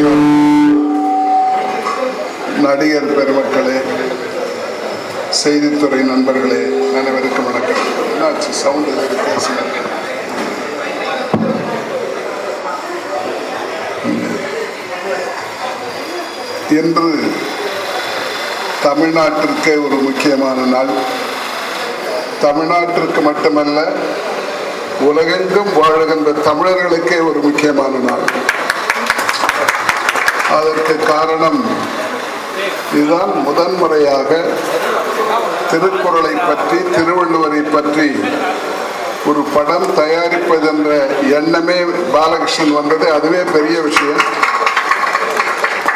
பெரியோர் நடிகர் பெருமக்களே செய்தித்துறை நண்பர்களே அனைவருக்கும் வணக்கம். என்னாச்சு? சவுண்டு பேசினார்கள் இன்று தமிழ்நாட்டிற்கே ஒரு முக்கியமான நாள். தமிழ்நாட்டிற்கு மட்டுமல்ல உலகெங்கும் வாழ்கின்ற தமிழர்களுக்கே ஒரு முக்கியமான நாள். அதற்கு காரணம் இதுதான் முதன்முறையாக திருக்குறளை பற்றி திருவள்ளுவரை பற்றி ஒரு படம் தயாரிப்பதென்ற எண்ணமே பாலகிருஷ்ணன் வந்தது. அதுவே பெரிய விஷயம்.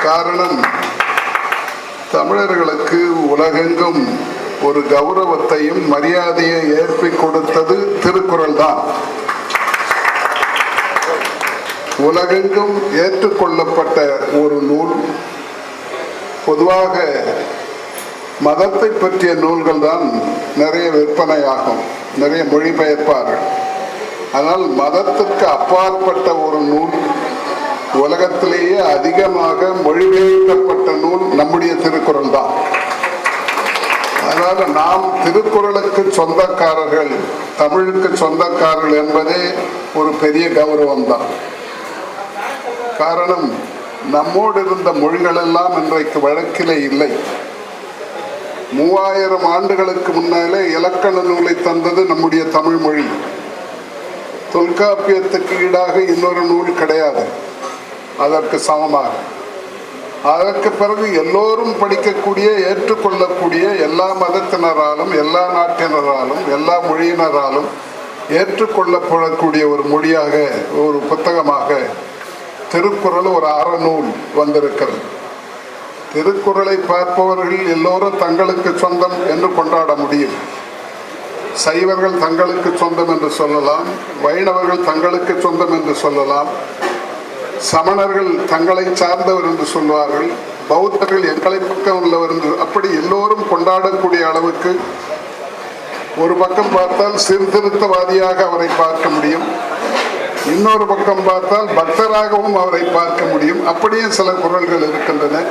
காரணம் தமிழர்களுக்கு உலகெங்கும் ஒரு கௌரவத்தையும் மரியாதையை ஏற்பி கொடுத்தது திருக்குறள் தான் உலகெங்கும் ஏற்றுக்கொள்ளப்பட்ட ஒரு நூல். பொதுவாக மதத்தை பற்றிய நூல்கள் தான் நிறைய விற்பனையாகும் நிறைய மொழிபெயர்ப்பார்கள். ஆனால் மதத்துக்கு அப்பாற்பட்ட ஒரு நூல் உலகத்திலேயே அதிகமாக மொழிபெயர்க்கப்பட்ட நூல் நம்முடைய திருக்குறள் தான் அதனால நாம் திருக்குறளுக்கு சொந்தக்காரர்கள் தமிழுக்கு சொந்தக்காரர்கள் என்பதே ஒரு பெரிய கௌரவம் தான் காரணம் நம்மோடு இருந்த மொழிகள் எல்லாம் இன்றைக்கு வழக்கிலே இல்லை. மூவாயிரம் ஆண்டுகளுக்கு முன்னாலே இலக்கண நூலை தந்தது நம்முடைய தமிழ் மொழி. தொல்காப்பியத்துக்கு ஈடாக இன்னொரு நூல் கிடையாது. அதற்கு சமமாக. அதற்கு பிறகு எல்லோரும் படிக்கக்கூடிய ஏற்றுக்கொள்ளக்கூடிய எல்லா மதத்தினராலும் எல்லா நாட்டினராலும் எல்லா மொழியினராலும் ஏற்றுக்கொள்ளப்படக்கூடிய ஒரு மொழியாக ஒரு புத்தகமாக திருக்குறள் ஒரு அறநூல் வந்திருக்கிறது. திருக்குறளை பார்ப்பவர்கள் எல்லோரும் தங்களுக்கு சொந்தம் என்று கொண்டாட முடியும். சைவர்கள் தங்களுக்கு சொந்தம் என்று சொல்லலாம் வைணவர்கள் தங்களுக்கு சொந்தம் என்று சொல்லலாம் சமணர்கள் தங்களை சார்ந்தவர் என்று சொல்வார்கள் பௌத்தர்கள் எங்களை பக்கம் உள்ளவர் என்று அப்படி எல்லோரும் கொண்டாடக்கூடிய அளவுக்கு ஒரு பக்கம் பார்த்தால் சீர்திருத்தவாதியாக அவரை பார்க்க முடியும். இன்னொரு பக்கம் பார்த்தால் பக்தராகவும் அவரை பார்க்க முடியும். அப்படியே சில குரல்கள் இருக்கின்றன.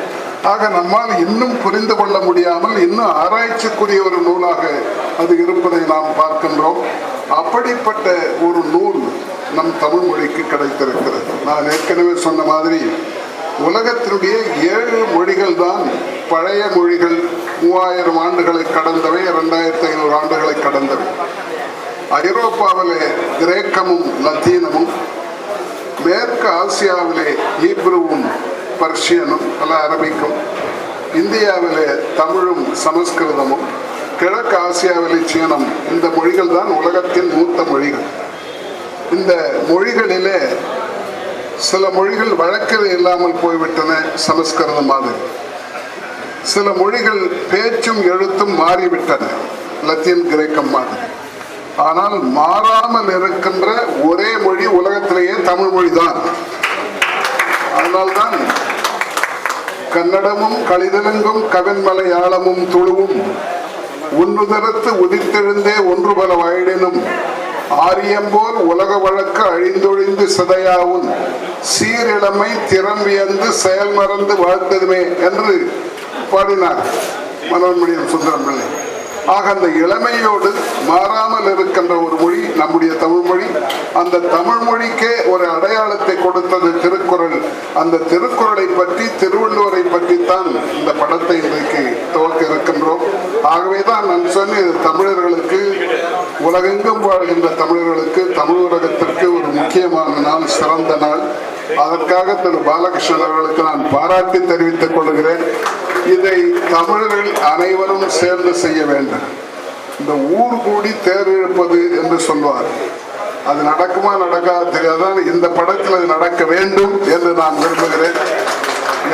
ஆக நம்மால் இன்னும் புரிந்து கொள்ள முடியாமல் இன்னும் ஆராய்ச்சிக்குரிய ஒரு நூலாக அது இருப்பதை நாம் பார்க்கின்றோம். அப்படிப்பட்ட ஒரு நூல் நம் தமிழ் மொழிக்கு கிடைத்திருக்கிறது. நான் ஏற்கனவே சொன்ன மாதிரி உலகத்தினுடைய ஏழு மொழிகள் தான் பழைய மொழிகள் மூவாயிரம் ஆண்டுகளை கடந்தவை இரண்டாயிரத்தி ஐநூறு ஆண்டுகளை கடந்தவை. ஐரோப்பாவிலே கிரேக்கமும் லத்தீனமும் மேற்கு ஆசியாவிலே ஹீப்ருவும் பர்ஷியனும் பல அரபிக்கும் இந்தியாவிலே தமிழும் சமஸ்கிருதமும் கிழக்கு ஆசியாவிலே சீனம் இந்த மொழிகள் தான் உலகத்தின் மூத்த மொழிகள். இந்த மொழிகளிலே சில மொழிகள் வழக்கில் இல்லாமல் போய்விட்டன சமஸ்கிருதம் மாதிரி. சில மொழிகள் பேச்சும் எழுத்தும் மாறிவிட்டன லத்தீன் கிரேக்கம் மாதிரி. ஆனால் மாறாமல் இருக்கின்ற ஒரே மொழி உலகத்திலேயே தமிழ் மொழி தான் அதனால்தான் கன்னடமும் கலிதலங்கும் கவின்மலை ஆழமும் துழுவும் உன்னுதரத்து உதித்தெழுந்தே ஒன்று பல வயடினும். ஆரியம்போல் உலக வழக்க அழிந்தொழிந்து சிதையாவும் சீரிழமை திறம் வியந்து செயல் மறந்து வாழ்த்ததுமே என்று பாடினார் மனோன்மணியம் சுந்தரம் பிள்ளை ஆக அந்த இளமையோடு மாறாமல் இருக்கின்ற ஒரு மொழி நம்முடைய தமிழ் மொழி. அந்த தமிழ் மொழிக்கே ஒரு அடையாளத்தை கொடுத்தது திருக்குறள். அந்த திருக்குறளை பற்றி திருவள்ளுவரை தான் இந்த படத்தை இன்றைக்கு துவக்க இருக்கின்றோம். ஆகவே தான் நான் சொன்னேன் இது தமிழர்களுக்கு உலகெங்கும் வாழ்கின்ற தமிழர்களுக்கு தமிழ் உலகத்திற்கு ஒரு முக்கியமான நாள் சிறந்த நாள். அதற்காக திரு பாலகிருஷ்ணன் அவர்களுக்கு நான் பாராட்டி தெரிவித்துக் கொள்கிறேன். இதை தமிழர்கள் அனைவரும் சேர்ந்து செய்ய வேண்டும். இந்த ஊர் கூடி தேர் இழுப்பது என்று சொல்வார். அது நடக்குமா நடக்காது தெரியாதான் இந்த படத்தில் அது நடக்க வேண்டும் என்று நான் விரும்புகிறேன்.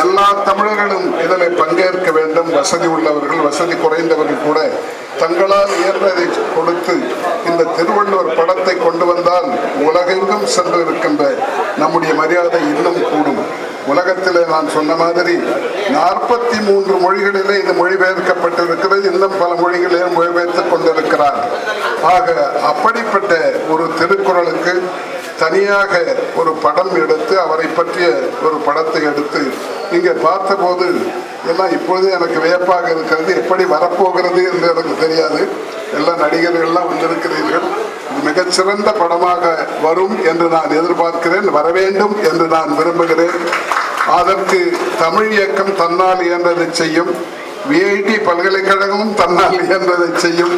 எல்லா தமிழர்களும் இதனை பங்கேற்க வேண்டும். வசதி உள்ளவர்கள் வசதி குறைந்தவர்கள் கூட தங்களால் இயன்றதை கொடுத்து இந்த திருவள்ளுவர் படத்தை கொண்டு வந்தால் உலகெங்கும் சென்று இருக்கின்ற நம்முடைய மரியாதை இன்னும் கூடும். உலகத்திலே நான் சொன்ன மாதிரி நாற்பத்தி மூன்று மொழிகளிலே இது மொழிபெயர்க்கப்பட்டிருக்கிறது. இன்னும் பல மொழிகளிலே மொழிபெயர்த்துக் கொண்டிருக்கிறார். ஆக அப்படிப்பட்ட ஒரு திருக்குறளுக்கு தனியாக ஒரு படம் எடுத்து அவரை பற்றிய ஒரு படத்தை எடுத்து இங்கே பார்த்தபோது எல்லாம் இப்பொழுது எனக்கு வியப்பாக இருக்கிறது எப்படி வரப்போகிறது என்று எனக்கு தெரியாது. எல்லா நடிகர்கள்லாம் வந்திருக்கிறீர்கள். மிகச்சிறந்த படமாக வரும் என்று நான் எதிர்பார்க்கிறேன் வர வேண்டும் என்று நான் விரும்புகிறேன். அதற்கு தமிழ் இயக்கம் தன்னால் இயன்றதை செய்யும் விஐடி பல்கலைக்கழகமும் தன்னால் இயன்றதை செய்யும்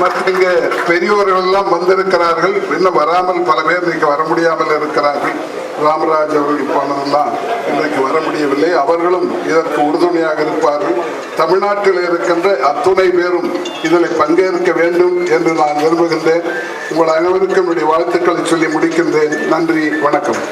மற்ற இங்கே பெரியோர்கள் எல்லாம் வந்திருக்கிறார்கள். இன்னும் வராமல் பல பேர் இன்னைக்கு வர முடியாமல் இருக்கிறார்கள். ராமராஜ் அவர்கள் போனதெல்லாம் இன்றைக்கு வர முடியவில்லை. அவர்களும் இதற்கு உறுதுணையாக இருப்பார்கள். தமிழ்நாட்டில் இருக்கின்ற அத்துணை பேரும் இதில் பங்கேற்க வேண்டும் என்று நான் விரும்புகின்றேன். உங்கள் அனைவருக்கும் என்னுடைய வாழ்த்துக்களை சொல்லி முடிக்கின்றேன். நன்றி வணக்கம்.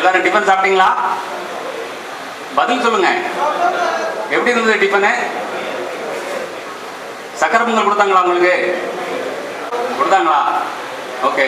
எல்லாரும் டிஃபன் சாப்பிட்டீங்களா? பதில் சொல்லுங்க. எப்படி இருந்தது டிஃபனு சக்கரை பொங்கல் கொடுத்தாங்களா உங்களுக்கு? கொடுத்தாங்களா? ஓகே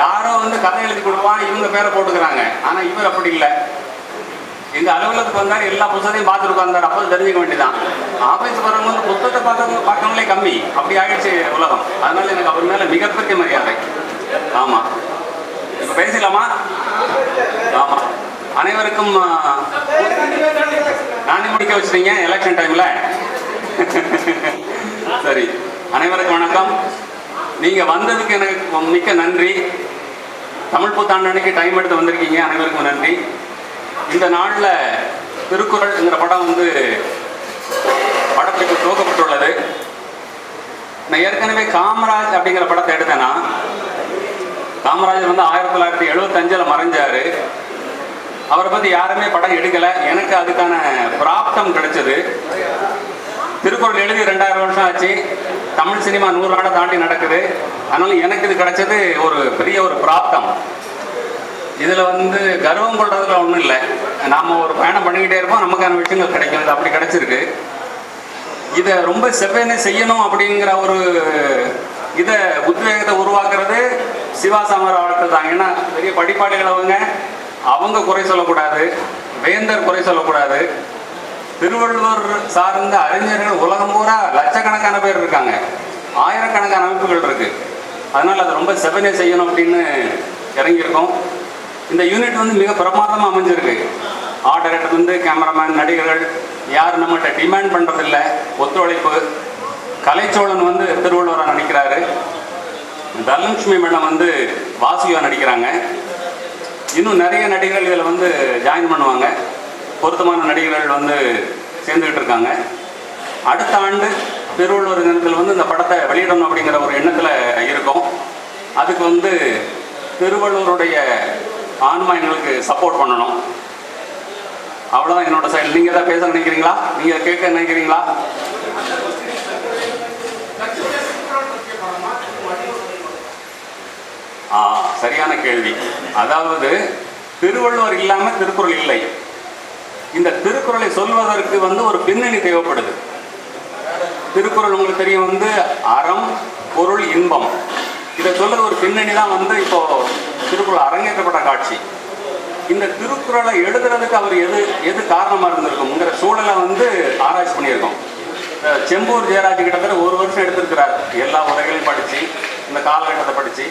யாரோ வந்து கதை எழுதி கொடுப்பான் இவங்க பேரை போட்டுக்கிறாங்க. ஆனா இவர் அப்படி இல்லை. எங்க அலுவலகத்துக்கு வந்தாரு எல்லா புத்தகத்தையும் பார்த்துட்டு உட்கார்ந்தாரு. அப்போ தெரிஞ்சுக்க வேண்டியதான் ஆபீஸ் வரவங்க வந்து புத்தகத்தை பார்த்தவங்க பார்க்கவங்களே கம்மி. அப்படி ஆயிடுச்சு உலகம். அதனால எனக்கு அவர் மேல மிகப்பெரிய மரியாதை. ஆமா. இப்ப பேசலாமா ஆமா. அனைவருக்கும் நானே முடிக்க வச்சிட்டீங்க எலெக்ஷன் டைம்ல சரி. அனைவருக்கும் வணக்கம். நீங்க வந்ததுக்கு எனக்கு மிக்க நன்றி. தமிழ் புத்தாண்டனைக்கு டைம் எடுத்து வந்திருக்கீங்க. அனைவருக்கும் நன்றி. இந்த நாளில் திருக்குறள்ங்கிற படம் வந்து படத்துக்கு துவக்கப்பட்டுள்ளது. நான் ஏற்கனவே காமராஜ் அப்படிங்கிற படத்தை எடுத்தேன்னா காமராஜர் வந்து ஆயிரத்தி தொள்ளாயிரத்தி எழுபத்தஞ்சில் மறைஞ்சாரு. அவரை பற்றி யாருமே படம் எடுக்கலை. எனக்கு அதுக்கான பிராப்தம் கிடைச்சது. திருக்குறள் எழுதி ரெண்டாயிரம் வருஷம் ஆச்சு. தமிழ் சினிமா நூறு ஆடை தாண்டி நடக்குது. அதனால எனக்கு இது கிடைச்சது ஒரு பெரிய ஒரு பிராப்தம். இதில் வந்து கர்வம் கொள்றதுல ஒன்றும் இல்லை. நாம் ஒரு பயணம் பண்ணிக்கிட்டே இருப்போம். நமக்கான விஷயங்கள் கிடைக்கும். இது அப்படி கிடைச்சிருக்கு. இதை ரொம்ப செவ்வனே செய்யணும் அப்படிங்கிற ஒரு இதை உத்வேகத்தை உருவாக்குறது சிவா சாமர் அவர்கள் தான். ஏன்னா பெரிய படிப்பாளிகள் அவங்க. அவங்க குறை சொல்லக்கூடாது. வேந்தர் குறை சொல்லக்கூடாது. திருவள்ளுவர் சார்ந்த அறிஞர்கள் உலகம் பூரா லட்சக்கணக்கான பேர் இருக்காங்க. ஆயிரக்கணக்கான அமைப்புகள் இருக்கு. அதனால அதை ரொம்ப செவனே செய்யணும் அப்படின்னு இறங்கியிருக்கோம். இந்த யூனிட் வந்து மிக பிரமாதமாக அமைஞ்சிருக்கு. ஆர்டர் வந்து கேமராமேன் நடிகர்கள் யார் நம்மகிட்ட டிமாண்ட் பண்ணுறதில்ல ஒத்துழைப்பு. கலைச்சோழன் வந்து திருவள்ளுவராக நடிக்கிறாரு. தனலட்சுமி மேடம் வந்து வாசுகியா நடிக்கிறாங்க. இன்னும் நிறைய நடிகர்கள் இதில் வந்து ஜாயின் பண்ணுவாங்க. பொருத்தமான நடிகர்கள் வந்து சேர்ந்துக்கிட்டு இருக்காங்க. அடுத்த ஆண்டு திருவள்ளுவர் தினத்தில் வந்து இந்த படத்தை வெளியிடணும் அப்படிங்கிற ஒரு எண்ணத்தில் இருக்கோம். அதுக்கு வந்து திருவள்ளுவருடைய ஆன்மா எங்களுக்கு சப்போர்ட் பண்ணணும். அவ்வளோதான் என்னோட சைடு நீங்கள் தான் பேச நினைக்கிறீங்களா? நீங்கள் கேட்க நினைக்கிறீங்களா? ஆ சரியான கேள்வி. அதாவது திருவள்ளுவர் இல்லாமல் திருக்குறள் இல்லை. இந்த திருக்குறளை சொல்வதற்கு வந்து ஒரு பின்னணி தேவைப்படுது. திருக்குறள் உங்களுக்கு தெரியும் வந்து அறம் பொருள் இன்பம். இதை சொல்றது ஒரு பின்னணி தான் வந்து இப்போ திருக்குறள் அரங்கேற்றப்பட்ட காட்சி. இந்த திருக்குறளை எழுதுறதுக்கு அவர் எது எது காரணமாக இருந்திருக்குங்கிற சூழலை வந்து ஆராய்ச்சி பண்ணியிருக்கோம். செம்பூர் ஜெயராஜ் கிட்டத்தட்ட ஒரு வருஷம் எடுத்திருக்கிறார். எல்லா உரைகளையும் படித்து இந்த காலகட்டத்தை படித்து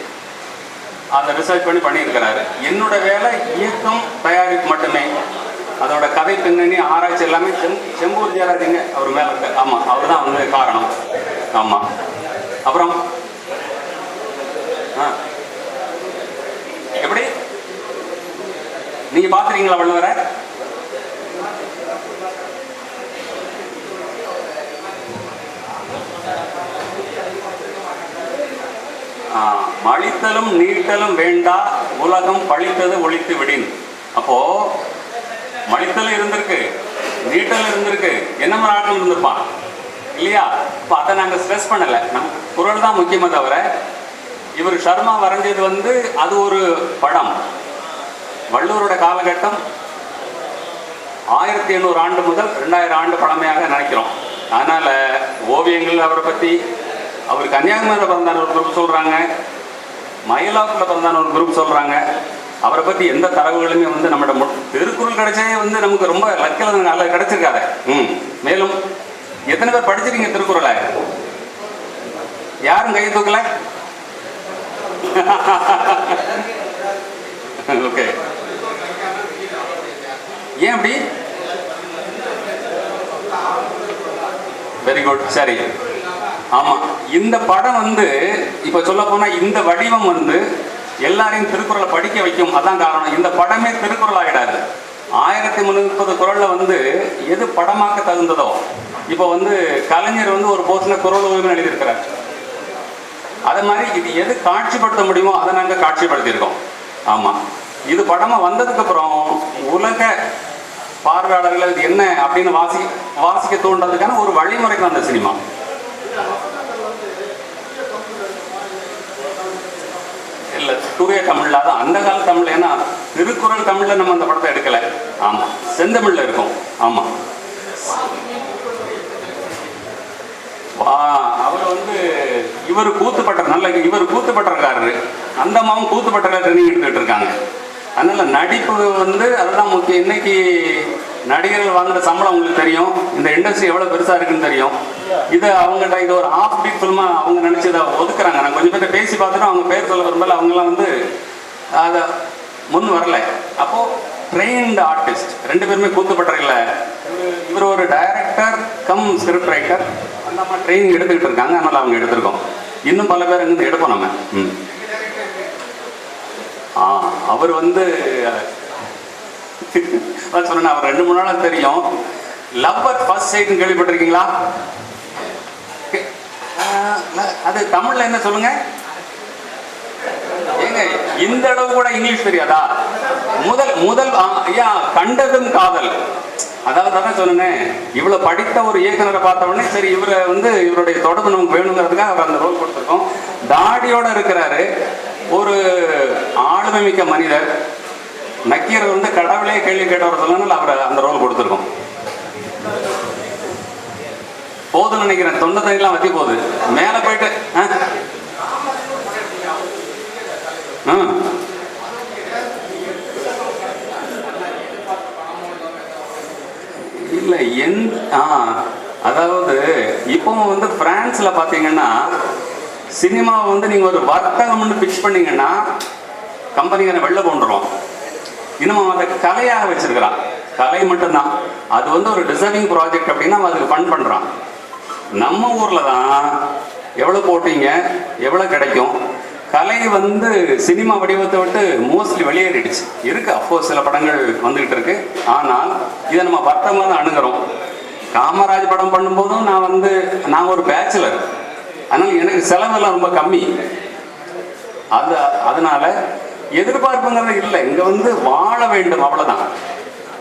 அந்த ரிசர்ச் பண்ணி பண்ணியிருக்கிறாரு. என்னோட வேலை இயக்கம் தயாரிப்பு மட்டுமே. அதோட கதை பின்னணி ஆராய்ச்சி எல்லாமே செம் செம்பூர் ஜெயராஜிங்க அவர் மேல இருக்க. ஆமா அவர் தான் வந்து காரணம். ஆமா. அப்புறம் ஆ. எப்படி? நீங்க பாத்துறீங்களா வள்ளுவரை? மழித்தலும் நீட்டலும் வேண்டா உலகம் பழித்தது ஒழித்து விடின். அப்போ மடித்தல் இருந்திருக்கு நீட்டல் இருந்திருக்கு. என்ன மாதிரி ஆட்டம் இருந்திருப்பான் இல்லையா? இப்போ அதை நாங்கள் ஸ்ட்ரெஸ் பண்ணலை. நம் குரல் தான் முக்கியமே தவிர இவர் சர்மா வரைஞ்சது வந்து அது ஒரு படம். வள்ளுவரோட காலகட்டம் ஆயிரத்தி எண்ணூறு ஆண்டு முதல் ரெண்டாயிரம் ஆண்டு பழமையாக நினைக்கிறோம். அதனால் ஓவியங்கள் அவரை பற்றி அவர் கன்னியாகுமரியில் பிறந்தான ஒரு குரூப் சொல்கிறாங்க மயிலாப்பூரில் பிறந்தான ஒரு குரூப் சொல்கிறாங்க அவரை பற்றி எந்த தரவுகளுமே வந்து நம்மகிட்ட திருக்குறள் கிடைச்சே வந்து நமக்கு ரொம்ப லக்கில் நல்ல கிடைச்சிருக்காரு ம். மேலும் எத்தனை பேர் படிச்சிருக்கீங்க திருக்குறளை? யாரும் கை தூக்கல? ஓகே. ஏன் அப்படி? வெரி குட் சரி. ஆமா. இந்த படம் வந்து இப்ப சொல்ல போனா இந்த வடிவம் வந்து எல்லாரையும் திருக்குறளை படிக்க வைக்கும். அதான் காரணம். இந்த படமே திருக்குறள் ஆயிடாது ஆயிரத்தி முந்நூற்பது குரலில் வந்து எது படமாக்க தகுந்ததோ இப்போ வந்து கலைஞர் வந்து ஒரு போர்ஷனை குரல் ஓய்வு எழுதியிருக்கிறார். அதே மாதிரி இது எது காட்சிப்படுத்த முடியுமோ அதை நாங்கள் காட்சிப்படுத்தியிருக்கோம். ஆமாம் இது படமாக வந்ததுக்கப்புறம் உலக பார்வையாளர்கள் இது என்ன அப்படின்னு வாசி வாசிக்க தூண்டுறதுக்கான ஒரு வழிமுறைக்கு வந்த சினிமா. இல்லை தூய தமிழ்ல அதான் அந்த கால தமிழ் ஏன்னா திருக்குறள் தமிழ்ல நம்ம அந்த படத்தை எடுக்கல. ஆமா செந்தமிழ்ல இருக்கும். ஆமா. வா அவர் வந்து இவர் கூத்துப்பட்ட நல்ல இவர் கூத்துப்பட்டக்காரரு அந்த அம்மாவும் கூத்துப்பட்டல ட்ரைனிங் எடுத்துட்டு இருக்காங்க. அதனால நடிப்பு வந்து அதுதான் முக்கியம். இன்னைக்கு நடிகர்கள் வாங்குற சம்பளம் உங்களுக்கு தெரியும். இந்த இண்டஸ்ட்ரி எவ்வளவு பெருசா இருக்குன்னு தெரியும். இது அவங்ககிட்ட இது ஒரு ஆஃப் பீட் ஃபில்மா அவங்க நினச்சி இதை ஒதுக்குறாங்க. நான் கொஞ்சம் பேர் பேசி பார்த்துட்டு அவங்க பேர் சொல்ல வரும்போது அவங்களாம் வந்து அதை முன் வரல. அப்போ ட்ரெயின்டு ஆர்டிஸ்ட் ரெண்டு பேருமே கூத்துப்பட்டறையில் இவர் ஒரு டைரக்டர் கம் ஸ்கிரிப்ட் ரைட்டர் அந்த மாதிரி ட்ரெயினிங் எடுத்துக்கிட்டு இருக்காங்க. அதனால அவங்க எடுத்திருக்கோம். இன்னும் பல பேர் இருந்து எடுப்போம் நம்ம. ம். ஆ அவர் வந்து அதான் சொன்னேன் அவர் ரெண்டு மூணு நாளாக தெரியும். லவ் அட் ஃபர்ஸ்ட் சைட்னு கேள்விப்பட்டிருக்கீங்களா? அது தமிழ்ல என்ன சொல்லுங்க? ஏங்க இந்த அளவு கூட இங்கிலீஷ் தெரியாதா? முதல் முதல் ஐயா கண்டதும் காதல். அதாவது தான் சொன்னேன் இவ்வளவு படித்த ஒரு இயக்குனரை பார்த்த உடனே சரி இவரை வந்து இவருடைய தொடர்பு நமக்கு வேணுங்கிறதுக்காக அவர் அந்த ரோல் கொடுத்துருக்கோம். தாடியோட இருக்கிறாரு. ஒரு ஆளுமை மிக்க மனிதர். நக்கீர் வந்து கடவுளே கேள்வி கேட்டவர் சொல்லனால அவர் அந்த ரோல் கொடுத்துருக்கோம். போதும்னு நினைக்கிறேன். தொண்டை தண்ணிலாம் வத்தி போகுது. மேலே போயிட்டு ஆ? ஆ. இல்லை எந் ஆ அதாவது இப்போ வந்து பிரான்ஸ்ல பார்த்தீங்கன்னா சினிமாவை வந்து நீங்கள் ஒரு வர்த்தகம்னு பிக்ஸ் பண்ணீங்கன்னா கம்பெனிக்கான வெளில கொண்டுருவோம் இன்னும் அதை கலையாக வச்சிருக்கிறான். கலை மட்டும்தான். அது வந்து ஒரு டிசைனிங் ப்ராஜெக்ட் அப்படின்னா அவன் அதுக்கு ஃபண்ட் பண்ணுறான் நம்ம ஊரில் தான் எவ்வளோ போட்டீங்க எவ்வளோ கிடைக்கும்? கலை வந்து சினிமா வடிவத்தை விட்டு மோஸ்ட்லி வெளியேறிடுச்சு. இருக்கு அப்போ சில படங்கள் வந்துகிட்டு இருக்கு. ஆனால் இதை நம்ம வட்டமாக தான் அணுகிறோம். காமராஜ் படம் பண்ணும்போதும் நான் வந்து நான் ஒரு பேச்சுலர் அதனால் எனக்கு செலவெல்லாம் ரொம்ப கம்மி. அது அதனால எதிர்பார்ப்புங்கிறது இல்லை. இங்க வந்து வாழ வேண்டும் அவ்வளவுதான்.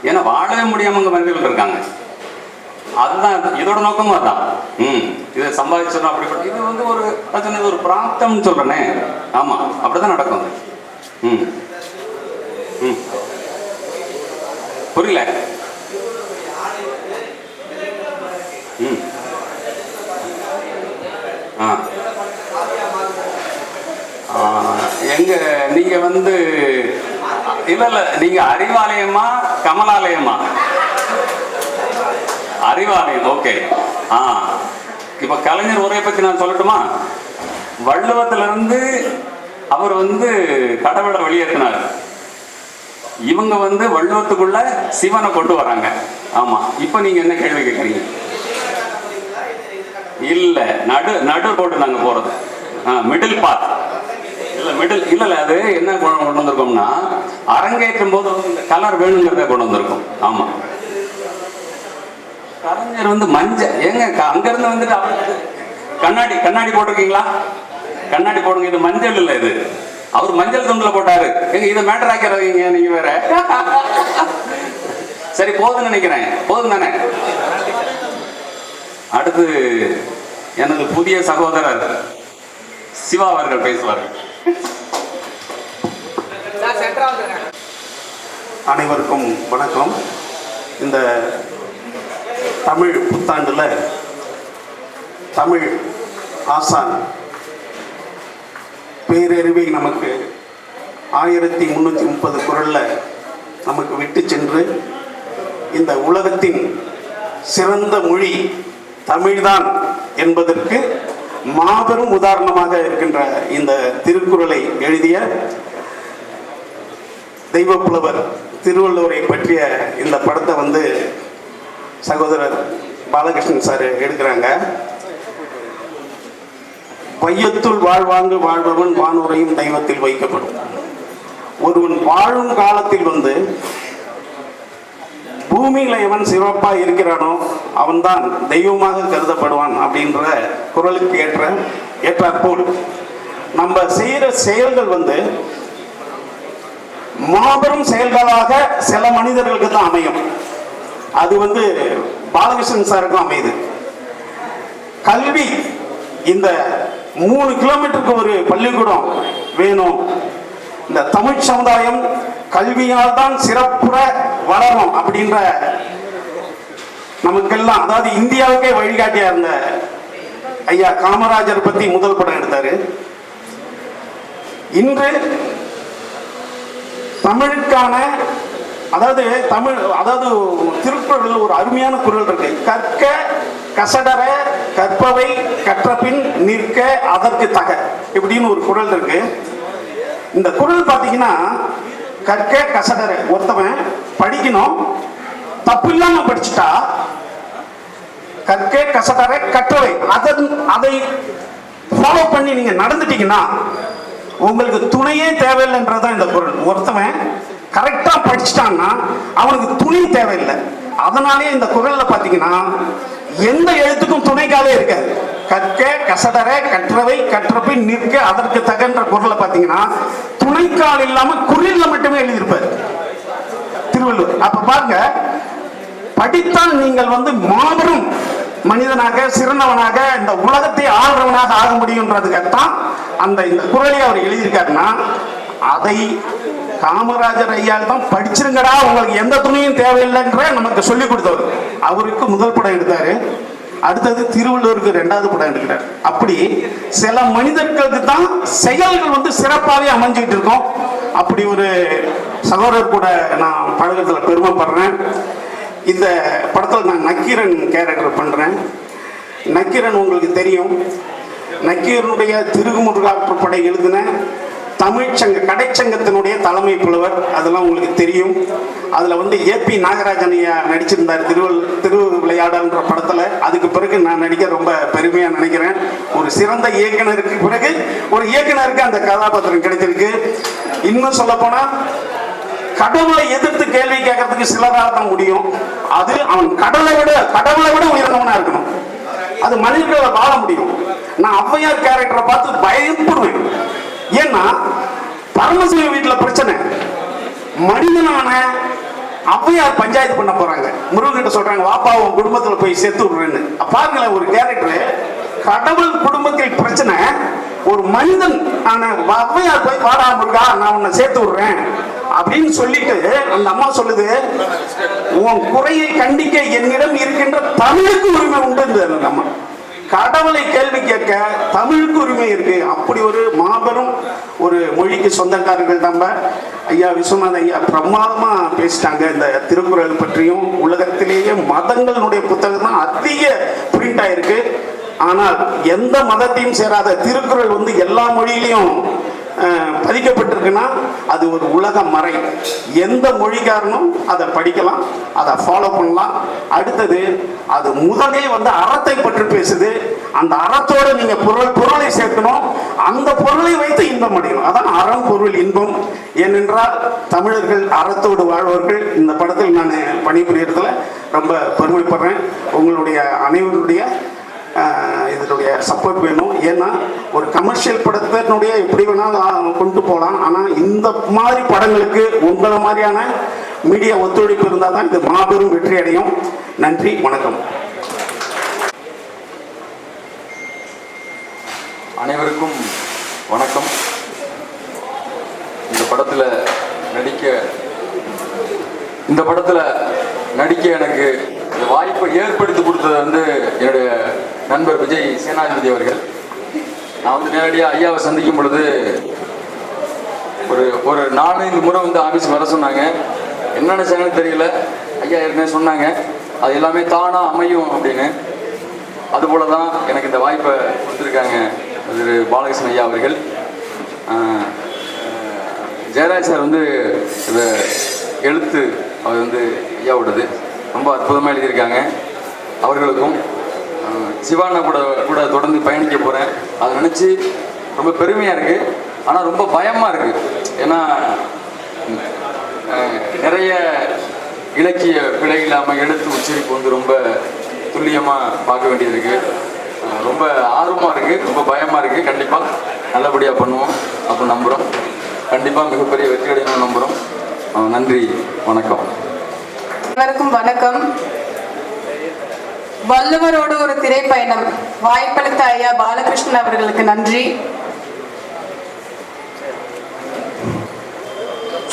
ஏன்னா வாழவே முடியாமல் இங்கே மனிதர்கள் இருக்காங்க. அதுதான் இதோட நோக்கமும் அதான். ம். இதை சம்பாதிச்சிடணும் அப்படி இது வந்து ஒரு நான் சொன்னது ஒரு பிராப்தம்னு ஆமாம் ஆமா. அப்படிதான் நடக்கும் ம். ம். புரியல? ம். ஆ. ஆ, எங்க நீங்க வந்து இல்ல இல்ல நீங்க அறிவாலயமா கமலாலயமா? அறிவாலயம் ஓகே. ஆ. இப்ப கலைஞர் உரையை பத்தி நான் சொல்லட்டுமா? வள்ளுவத்துல இருந்து அவர் வந்து கடவுளை வெளியேற்றினார். இவங்க வந்து வள்ளுவத்துக்குள்ள சிவனை கொண்டு வராங்க. ஆமா. இப்போ நீங்க என்ன கேள்வி கேட்குறீங்க இல்ல நடு நடு ரோடு நாங்க போறது. மிடில் பாத் மிடில் இல்லை அது என்ன கொண்டு கொண்டு வந்திருக்கோம்னா அரங்கேற்றும் போது கலர் வேணுங்கிறத கொண்டு வந்திருக்கோம். ஆமாம் கலைஞர் வந்து மஞ்சள் ஏங்க க- அங்கிருந்து வந்துட்டு கண்ணாடி கண்ணாடி போட்டிருக்கீங்களா? கண்ணாடி போடுங்க இது மஞ்சள் இல்லை இது. அவர் மஞ்சள் துண்டுல போட்டாரு. எங்க இதை மேட்டர் ஆக்கிறீங்க நீங்க வேற. சரி போதுன்னு நினைக்கிறேன். போதும் தானே? அடுத்து எனது புதிய சகோதரர் சிவா அவர்கள் பேசுவார்கள். அனைவருக்கும் வணக்கம். இந்த தமிழ் புத்தாண்டுல தமிழ் ஆசான் பேரறிவை நமக்கு ஆயிரத்தி முந்நூற்றி முப்பது குரல்ல நமக்கு விட்டு சென்று இந்த உலகத்தின் சிறந்த மொழி தமிழ்தான் என்பதற்கு மாபெரும் உதாரணமாக இருக்கின்ற இந்த திருக்குறளை எழுதிய தெய்வ புலவர் திருவள்ளுவரை பற்றிய இந்த படத்தை வந்து சகோதரர் பாலகிருஷ்ணன் சார் எடுக்கிறாங்க. வையத்துள் வாழ்வாங்கு வாழ்பவன் வானுரையும் தெய்வத்தில் வைக்கப்படும். ஒருவன் வாழும் காலத்தில் வந்து பூமியில் எவன் சிறப்பாக இருக்கிறானோ அவன்தான் தெய்வமாக கருதப்படுவான் அப்படின்ற குரலுக்கு ஏற்ற ஏற்றாற்போல் நம்ம செய்கிற செயல்கள் வந்து மாபெரும் செயல்களாக சில மனிதர்களுக்கு தான் அமையும். அது வந்து பாலகிருஷ்ணன் சாருக்கும் அமையுது. கல்வி இந்த மூணு கிலோமீட்டருக்கு ஒரு பள்ளிக்கூடம் வேணும். இந்த தமிழ் சமுதாயம் கல்வியால் தான் சிறப்புற வளரும் அப்படின்ற நமக்கெல்லாம் அதாவது இந்தியாவுக்கே வழிகாட்டியா இருந்த ஐயா காமராஜர் பத்தி முதல் படம் எடுத்தாரு. இன்று தமிழுக்கான அதாவது தமிழ் அதாவது திருக்குறளில் ஒரு அருமையான குரல் இருக்கு. கற்க கசடர கற்பவை கற்றபின் நிற்க அதற்கு தக இப்படின்னு ஒரு குரல் இருக்கு. இந்த குரல் பார்த்தீங்கன்னா கற்க கசடர ஒருத்தவன் படிக்கணும் தப்பு இல்லாம படிச்சுட்டா கற்க கசடர கற்றவை அதன் அதை ஃபாலோ பண்ணி நீங்க நடந்துட்டீங்கன்னா உங்களுக்கு துணையே தேவையில்லைன்றதுதான் இந்த குரல். ஒருத்தவன் கரெக்டா படிச்சுட்டான்னா அவனுக்கு துணை தேவையில்லை. அதனாலே இந்த குரல்ல பாத்தீங்கன்னா எந்த எழுத்துக்கும் துணைக்காவே இருக்காது. கற்க கசடர கற்றவை கற்றபின் நிற்க அதற்கு தகன்ற குரலை பார்த்தீங்கன்னா துணைக்கால் இல்லாம குரல்ல மட்டுமே எழுதியிருப்பார். திருவள்ளுவர். அப்ப பாருங்க படித்தால் நீங்கள் வந்து மாபெரும் மனிதனாக சிறந்தவனாக இந்த உலகத்தை ஆள்றவனாக ஆக முடியுன்றதுக்காகத்தான் அந்த இந்த குரலை அவர் எழுதியிருக்காருன்னா அதை காமராஜர் ஐயால் தான் படிச்சிருங்கடா உங்களுக்கு எந்த துணையும் தேவையில்லைன்ற நமக்கு சொல்லி கொடுத்தவர். அவருக்கு முதல் படம் எடுத்தாரு. அடுத்தது திருவள்ளுவருக்கு ரெண்டாவது படம் எடுக்கிறார். அப்படி சில மனிதர்களுக்கு தான் செயல்கள் வந்து சிறப்பாகவே அமைஞ்சுக்கிட்டு இருக்கும். அப்படி ஒரு சகோதரர் கூட நான் பழகத்தில் பெருமைப்படுறேன். இந்த படத்தில் நான் நக்கீரன் கேரக்டர் பண்ணுறேன் நக்கீரன் உங்களுக்கு தெரியும். நக்கீரனுடைய திருகுமுருகாற்று படை எழுதின தமிழ்ச்சங்க கடைச்சங்கத்தினுடைய தலைமை புலவர். அதெல்லாம் உங்களுக்கு தெரியும். அதில் வந்து ஏபி நாகராஜன் ஐயா நடிச்சிருந்தார். திருவள் திரு விளையாடல்ன்ற படத்தில். அதுக்கு பிறகு நான் நடிக்க ரொம்ப பெருமையாக நினைக்கிறேன். ஒரு சிறந்த இயக்குனருக்கு பிறகு ஒரு இயக்குனருக்கு அந்த கதாபாத்திரம் கிடைச்சிருக்கு இன்னும் சொல்லப்போனால் கடவுளை எதிர்த்து கேள்வி கேட்கறதுக்கு சிலரால தான் முடியும். அது அவன் கடவுளை விட கடவுளை விட உயர்ந்தவனா இருக்கணும். அது மனிதர்களை வாழ முடியும். நான் ஔவையார் கேரக்டரை பார்த்து பயப்படுவேன். ஏன்னா பரமசிவ வீட்டுல பிரச்சனை. மனிதனான அவ்வையார் பஞ்சாயத்து பண்ண போறாங்க. முருகன்கிட்ட சொல்றாங்க வாப்பா உன் குடும்பத்துல போய் சேர்த்து விடுறேன்னு. பாருங்களேன் ஒரு கேரக்டர் கடவுள் குடும்பத்தில் பிரச்சனை ஒரு மனிதன் ஆன அவ்வையார் போய் வாடா முருகா நான் உன்னை சேர்த்து விடுறேன். அப்படின்னு சொல்லிட்டு அந்த அம்மா சொல்லுது உன் குறையை கண்டிக்க என்னிடம் இருக்கின்ற தமிழுக்கு உரிமை உண்டு அந்த அம்மா. கடவுளை கேள்வி கேட்க தமிழுக்கு உரிமை இருக்கு. அப்படி ஒரு மாபெரும் ஒரு மொழிக்கு சொந்தக்காரர்கள் நம்ம ஐயா விஸ்வநாத ஐயா பிரமாதமா பேசிட்டாங்க. இந்த திருக்குறள் பற்றியும் உலகத்திலேயே மதங்களுடைய புத்தகம் தான் அதிக பிரிண்ட் ஆயிருக்கு. ஆனால் எந்த மதத்தையும் சேராத திருக்குறள் வந்து எல்லா மொழியிலையும் பதிக்கப்பட்டிருக்குன்னா அது ஒரு உலக மறை. எந்த மொழிக்காரனும் அதை படிக்கலாம் அதை ஃபாலோ பண்ணலாம். அடுத்தது அது முதலே வந்து அறத்தை பற்றி பேசுது. அந்த அறத்தோடு நீங்க பொருள் பொருளை சேர்க்கணும். அந்த பொருளை வைத்து இன்பம் அடையணும். அதான் அறம் பொருள் இன்பம். ஏனென்றால் தமிழர்கள் அறத்தோடு வாழ்வர்கள் இந்த படத்தில் நான் பணிபுரியறதுல ரொம்ப பெருமைப்படுறேன். உங்களுடைய அனைவருடைய இதனுடைய சப்போர்ட் வேணும். ஏன்னா ஒரு கமர்ஷியல் படத்தினுடைய எப்படி வேணாலும் கொண்டு போகலாம். ஆனால் இந்த மாதிரி படங்களுக்கு உங்களை மாதிரியான மீடியா ஒத்துழைப்பு இருந்தால் தான் இது மாபெரும் வெற்றி அடையும். நன்றி வணக்கம். அனைவருக்கும் வணக்கம். இந்த படத்தில் நடிக்க இந்த படத்தில் நடிக்க எனக்கு இந்த வாய்ப்பை ஏற்படுத்தி கொடுத்தது வந்து என்னுடைய நண்பர் விஜய் சேனாதிபதி அவர்கள். நான் வந்து நேரடியாக ஐயாவை சந்திக்கும் பொழுது ஒரு ஒரு நாலஞ்சு முறை வந்து ஆஃபீஸ் வர சொன்னாங்க. என்னென்ன நினைச்சாங்கன்னு தெரியல. ஐயா ஏற்கனவே சொன்னாங்க. அது எல்லாமே தானாக அமையும் அப்படின்னு. அதுபோல தான் எனக்கு இந்த வாய்ப்பை கொடுத்துருக்காங்க திரு பாலகிருஷ்ணன் ஐயா அவர்கள். ஜெயராஜ் சார் வந்து இந்த எழுத்து அவர் வந்து ஐயாவோடது. ரொம்ப அற்புதமாக எழுதியிருக்காங்க. அவர்களுக்கும் சிவானா கூட கூட தொடர்ந்து பயணிக்க போகிறேன் அதை நினச்சி ரொம்ப பெருமையாக இருக்குது ஆனால் ரொம்ப பயமாக இருக்குது ஏன்னா நிறைய இலக்கிய பிழை இல்லாமல் எழுத்து உச்சரிப்பு வந்து ரொம்ப துல்லியமாக பார்க்க வேண்டியது இருக்குது ரொம்ப ஆர்வமாக இருக்குது ரொம்ப பயமாக இருக்குது கண்டிப்பாக நல்லபடியாக பண்ணுவோம். அப்போ நம்புகிறோம் கண்டிப்பாக மிகப்பெரிய வெற்றி அடையணும்னு நம்புகிறோம் நன்றி. வணக்கம். அனைவருக்கும் வணக்கம். வள்ளுவரோடு ஒரு திரைப்பயணம். வாய்ப்பளித்த ஐயா பாலகிருஷ்ணன் அவர்களுக்கு நன்றி.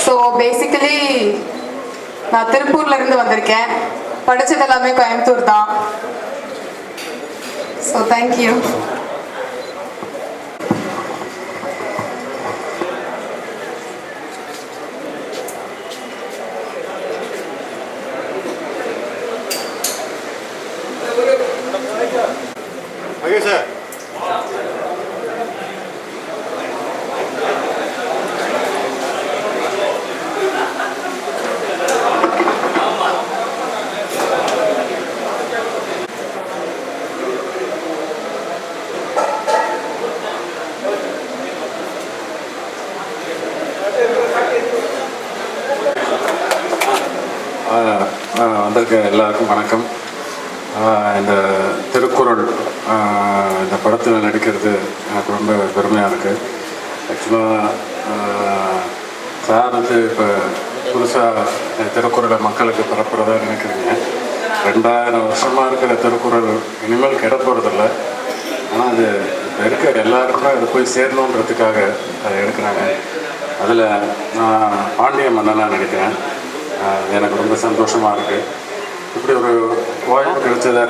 ஸோ பேசிக்கலி நான் திருப்பூர்ல இருந்து வந்திருக்கேன். படிச்சது எல்லாமே கோயம்புத்தூர் தான். ஸோ தேங்க்யூ எல்லாருக்கும் வணக்கம். இந்த திருக்குறள் இந்த படத்தில் நடிக்கிறது எனக்கு ரொம்ப பெருமையாக இருக்குது ஆக்சுவலாக சார் வந்து இப்போ புதுசாக திருக்குறளை மக்களுக்கு பரப்புறதா நினைக்கிறீங்க. ரெண்டாயிரம் வருஷமாக இருக்கிற திருக்குறள் இனிமேல் கெட போகிறதில்ல ஆனால் அது இப்போ இருக்க எல்லாருக்குமே அது போய் சேரணுன்றதுக்காக அதை எடுக்கிறாங்க. அதில் நான் பாண்டிய மன்னனாக நடிக்கிறேன். எனக்கு ரொம்ப சந்தோஷமாக இருக்குது இப்படி ஒரு வாய்ப்பு கிடைச்சதை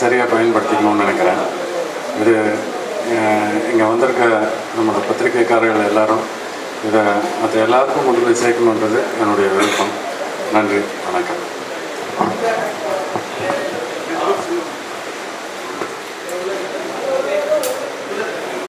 சரியாக பயன்படுத்திக்கணும்னு நினைக்கிறேன். இது இங்கே வந்திருக்க நம்மளோட பத்திரிகைக்காரர்கள் எல்லாரும் இதை மற்ற எல்லாருக்கும் கொண்டு போய் சேர்க்கணுன்றது என்னுடைய விருப்பம். நன்றி வணக்கம்.